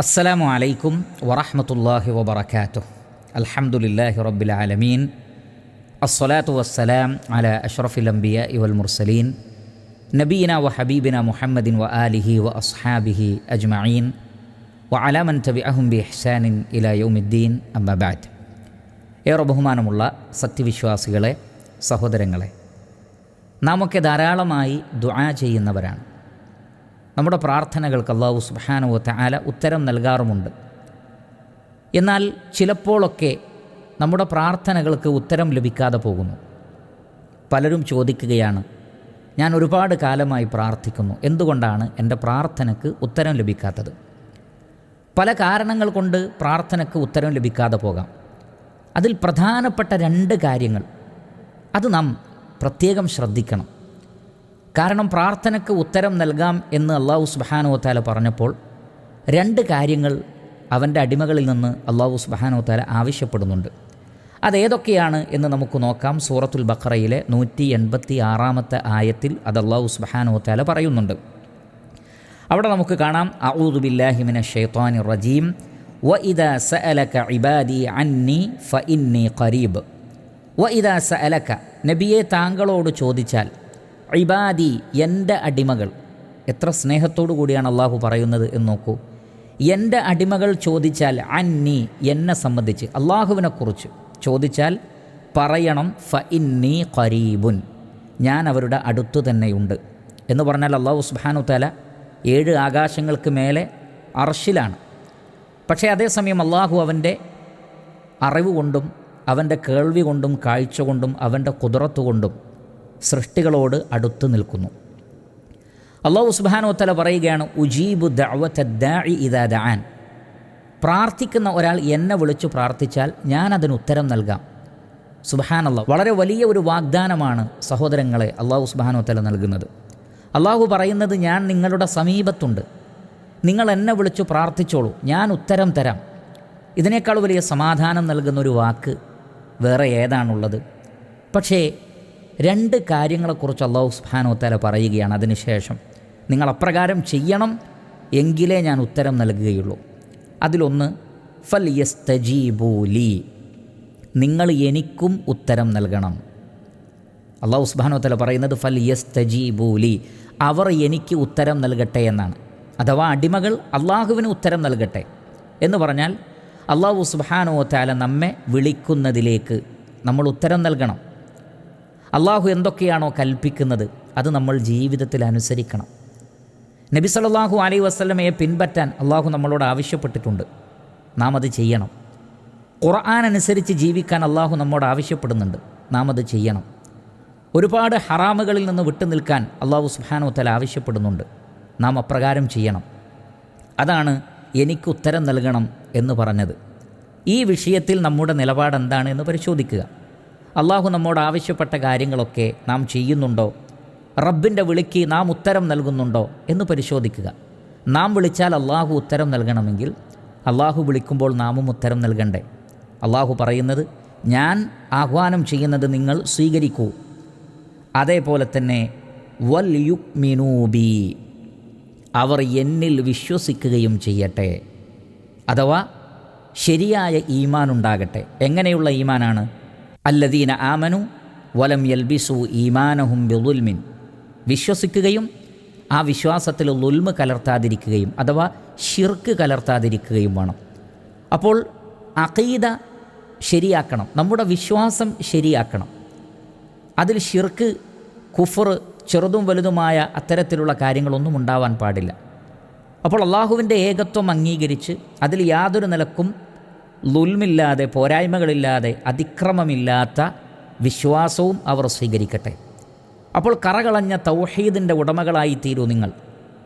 السلام عليكم ورحمة الله وبركاته الحمد لله رب العالمين الصلاة والسلام على أشرف الأنبياء والمرسلين نبينا وحبيبنا محمد وآله وأصحابه أجمعين وعلى من تبعهم بإحسان إلى يوم الدين أما بعد ഏറെ ബഹുമാനമുള്ള സത്യവിശ്വാസികളെ സഹോദരങ്ങളെ നാമൊക്കെ ധാരാളമായി ദുആ ചെയ്യുന്നവരാണ് നമ്മുടെ പ്രാർത്ഥനകൾക്ക് അള്ളാഹു സുബാനുവ ആല ഉത്തരം നൽകാറുമുണ്ട്. എന്നാൽ ചിലപ്പോഴൊക്കെ നമ്മുടെ പ്രാർത്ഥനകൾക്ക് ഉത്തരം ലഭിക്കാതെ പോകുന്നു. പലരും ചോദിക്കുകയാണ് ഞാൻ ഒരുപാട് കാലമായി പ്രാർത്ഥിക്കുന്നു. എന്തുകൊണ്ടാണ് എന്റെ പ്രാർത്ഥനയ്ക്ക് ഉത്തരം ലഭിക്കാത്തത്? പല കാരണങ്ങൾ കൊണ്ട് പ്രാർത്ഥനയ്ക്ക് ഉത്തരം ലഭിക്കാതെ പോകാം. അതിൽ പ്രധാനപ്പെട്ട രണ്ട് കാര്യങ്ങൾ. അത് നാം പ്രത്യേകം ശ്രദ്ധിക്കണം. കാരണം പ്രാർത്ഥനയ്ക്ക് ഉത്തരം നൽകാം എന്ന് അള്ളാഹു സുബാനോത്താല പറഞ്ഞപ്പോൾ രണ്ട് കാര്യങ്ങൾ അവന്റെ അടിമകളിൽ നിന്ന് അള്ളാഹു സുബാനോത്താല ആവശ്യപ്പെടുന്നുണ്ട്. അതേതൊക്കെയാണ് എന്ന് നമുക്ക് നോക്കാം. സൂറത്തുൽ ബഖറയിലെ നൂറ്റി എൺപത്തി ആറാമത്തെ ആയത്തിൽ അത് അള്ളാഹു സുബാനോത്താല പറയുന്നുണ്ട്. അവിടെ നമുക്ക് കാണാം. അഊദു ബില്ലാഹിമിന റജീം. വ ഇദ സഅലക ഇബാദി അന്നി ഫ ഇന്നി ഖരീബ്. വ ഇദ സഅലക. നബിയെ താങ്കളോട് ചോദിച്ചാൽ ഇബാദി എന്റെ അടിമകൾ. എത്ര സ്നേഹത്തോടു കൂടിയാണ് അള്ളാഹു പറയുന്നത് എന്ന് നോക്കൂ. എന്റെ അടിമകൾ ചോദിച്ചാൽ അന്നി എന്നെ സംബന്ധിച്ച് അള്ളാഹുവിനെക്കുറിച്ച് ചോദിച്ചാൽ പറയണം ഫ ഇന്നി ഖരീബുൻ. ഞാൻ അവരുടെ അടുത്തു തന്നെയുണ്ട്. എന്ന് പറഞ്ഞാൽ അള്ളാഹു സുബാനു തല ഏഴ് ആകാശങ്ങൾക്ക് മേലെ അർഷിലാണ് പക്ഷേ അതേസമയം അള്ളാഹു അവന്റെ അറിവ് കൊണ്ടും അവന്റെ കേൾവി കൊണ്ടും കാഴ്ച കൊണ്ടും അവന്റെ കുതിരത്ത് കൊണ്ടും സൃഷ്ടികളോട് അടുത്തു നിൽക്കുന്നു. അള്ളാഹു സുബാനോത്തല പറയുകയാണ് ഉജീബു ദാൻ. പ്രാർത്ഥിക്കുന്ന ഒരാൾ എന്നെ വിളിച്ചു പ്രാർത്ഥിച്ചാൽ ഞാൻ അതിന് ഉത്തരം നൽകാം. സുബഹാനല്ല വളരെ വലിയ ഒരു വാഗ്ദാനമാണ് സഹോദരങ്ങളെ അള്ളാഹു സുബാനോത്തല നൽകുന്നത്. അള്ളാഹു പറയുന്നത് ഞാൻ നിങ്ങളുടെ സമീപത്തുണ്ട്. നിങ്ങൾ എന്നെ വിളിച്ചു പ്രാർത്ഥിച്ചോളൂ. ഞാൻ ഉത്തരം തരാം. ഇതിനേക്കാൾ വലിയ സമാധാനം നൽകുന്ന ഒരു വാക്ക് വേറെ ഏതാണുള്ളത്? പക്ഷേ രണ്ട് കാര്യങ്ങളെക്കുറിച്ച് അള്ളാഹു സുബാനോത്തല പറയുകയാണ് അതിനുശേഷം നിങ്ങൾ അപ്രകാരം ചെയ്യണം എങ്കിലേ ഞാൻ ഉത്തരം നൽകുകയുള്ളൂ. അതിലൊന്ന് ഫൽ യസ്തജീബൂലി നിങ്ങൾ എനിക്കും ഉത്തരം നൽകണം. അള്ളാഹു സുബാനോത്തല പറയുന്നത് ഫൽ യസ്തജീബൂലി അവർ എനിക്ക് ഉത്തരം നൽകട്ടെ എന്നാണ്. അഥവാ അടിമകൾ അള്ളാഹുവിന് ഉത്തരം നൽകട്ടെ എന്ന് പറഞ്ഞാൽ അള്ളാഹു സുബാനോ താല നമ്മെ വിളിക്കുന്നതിലേക്ക് നമ്മൾ ഉത്തരം നൽകണം. അള്ളാഹു എന്തൊക്കെയാണോ കൽപ്പിക്കുന്നത് അത് നമ്മൾ ജീവിതത്തിൽ അനുസരിക്കണം. നബി സല്ലാഹു അലൈ വസ്ലമയെ പിൻപറ്റാൻ അള്ളാഹു നമ്മളോട് ആവശ്യപ്പെട്ടിട്ടുണ്ട്. നാം അത് ചെയ്യണം. ഖുർആൻ അനുസരിച്ച് ജീവിക്കാൻ അള്ളാഹു നമ്മോട് ആവശ്യപ്പെടുന്നുണ്ട്. നാം അത് ചെയ്യണം. ഒരുപാട് ഹറാമുകളിൽ നിന്ന് വിട്ടു നിൽക്കാൻ അള്ളാഹു സുഹാനോത്തല തല ആവശ്യപ്പെടുന്നുണ്ട്. നാം അപ്രകാരം ചെയ്യണം. അതാണ് എനിക്ക് ഉത്തരം നൽകണം എന്ന് പറഞ്ഞത്. ഈ വിഷയത്തിൽ നമ്മുടെ നിലപാട് എന്താണ് എന്ന് പരിശോധിക്കുക. അള്ളാഹു നമ്മോട് ആവശ്യപ്പെട്ട കാര്യങ്ങളൊക്കെ നാം ചെയ്യുന്നുണ്ടോ? റബ്ബിന്റെ വിളിക്ക് നാം ഉത്തരം നൽകുന്നുണ്ടോ എന്ന് പരിശോധിക്കുക. നാം വിളിച്ചാൽ അള്ളാഹു ഉത്തരം നൽകണമെങ്കിൽ അള്ളാഹു വിളിക്കുമ്പോൾ നാമും ഉത്തരം നൽകണ്ടേ. അള്ളാഹു പറയുന്നത് ഞാൻ ആഹ്വാനം ചെയ്യുന്നത് നിങ്ങൾ സ്വീകരിക്കൂ. അതേപോലെ തന്നെ വൽ യു മിനൂബി അവർ എന്നിൽ വിശ്വസിക്കുകയും ചെയ്യട്ടെ. അഥവാ ശരിയായ ഈമാൻ ഉണ്ടാകട്ടെ. എങ്ങനെയുള്ള ഈമാനാണ്? അല്ലദീന ആമനു വലം യൽബിസു ഈമാനഹും ബിദുൽമിൻ. വിശ്വസിക്കുകയും ആ വിശ്വാസത്തിൽ ലുൽമ് കലർത്താതിരിക്കുകയും അഥവാ ഷിർക്ക് കലർത്താതിരിക്കുകയും വേണം. അപ്പോൾ അഖീദ ശരിയാക്കണം. നമ്മുടെ വിശ്വാസം ശരിയാക്കണം. അതിൽ ഷിർക്ക് കുഫർ ചെറുതും വലുതുമായ അത്തരത്തിലുള്ള കാര്യങ്ങളൊന്നും ഉണ്ടാവാൻ പാടില്ല. അപ്പോൾ അള്ളാഹുവിന്റെ ഏകത്വം അംഗീകരിച്ച് അതിൽ യാതൊരു നിലക്കും ലുൽമില്ലാതെ പോരായ്മകളില്ലാതെ അതിക്രമമില്ലാത്ത വിശ്വാസവും അവർ സ്വീകരിക്കട്ടെ. അപ്പോൾ കറകളഞ്ഞ തൗഹീദിന്റെ ഉടമകളായി തീരൂ നിങ്ങൾ.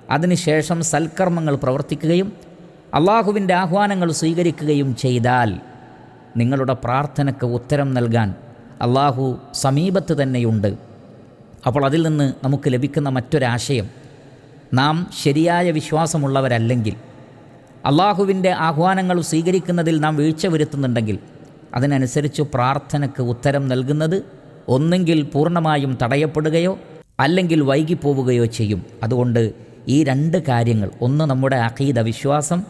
അതിനുശേഷം സൽക്കർമ്മങ്ങൾ പ്രവർത്തിക്കുകയും അള്ളാഹുവിന്റെ ആഹ്വാനങ്ങൾ സ്വീകരിക്കുകയും ചെയ്താൽ നിങ്ങളുടെ പ്രാർത്ഥനയ്ക്ക് ഉത്തരം നൽകാൻ അള്ളാഹു സമീപത്ത് തന്നെയുണ്ട്. അപ്പോൾ അതിൽ നിന്ന് നമുക്ക് ലഭിക്കുന്ന മറ്റൊരാശയം നാം ശരിയായ വിശ്വാസമുള്ളവരല്ലെങ്കിൽ അള്ളാഹുവിന്റെ ആഹ്വാനങ്ങൾ സ്വീകരിക്കുന്നതിൽ നാം വീഴ്ച വരുത്തുന്നുണ്ടെങ്കിൽ അതിനനുസരിച്ച് പ്രാർത്ഥനയ്ക്ക് ഉത്തരം നൽകുന്നത് ഒന്നെങ്കിൽ പൂർണമായും തടയപ്പെടുകയോ അല്ലെങ്കിൽ വൈകിപ്പോവുകയോ ചെയ്യും. അതുകൊണ്ട് ഈ രണ്ട് കാര്യങ്ങൾ ഒന്ന് നമ്മുടെ അഖീദ വിശ്വാസം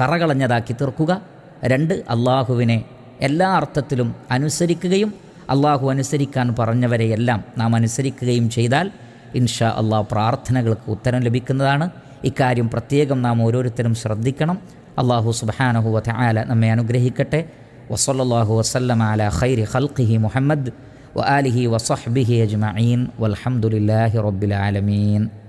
കറകളഞ്ഞതാക്കി തീർക്കുക രണ്ട് അള്ളാഹുവിനെ എല്ലാ അർത്ഥത്തിലും അനുസരിക്കുകയും അള്ളാഹു അനുസരിക്കാൻ പറഞ്ഞവരെയെല്ലാം നാം അനുസരിക്കുകയും ചെയ്താൽ ഇൻഷാ അള്ളാഹ് പ്രാർത്ഥനകൾക്ക് ഉത്തരം ലഭിക്കുന്നതാണ്. ഇക്കാര്യം പ്രത്യേകം നാം ഓരോരുത്തരും ശ്രദ്ധിക്കണം. അള്ളാഹു സുബാനഹു വല നമ്മെ അനുഗ്രഹിക്കട്ടെ. വസല്ലാഹു വസ്ലം അല ഖൈരി ഖൽഖിഹി മുഹമ്മദ് വ ആലിഹി വസഹ്ബിഹി അജ്മീൻ വലഹമുല്ലാഹി റബ്ബിൽ ആലമീൻ.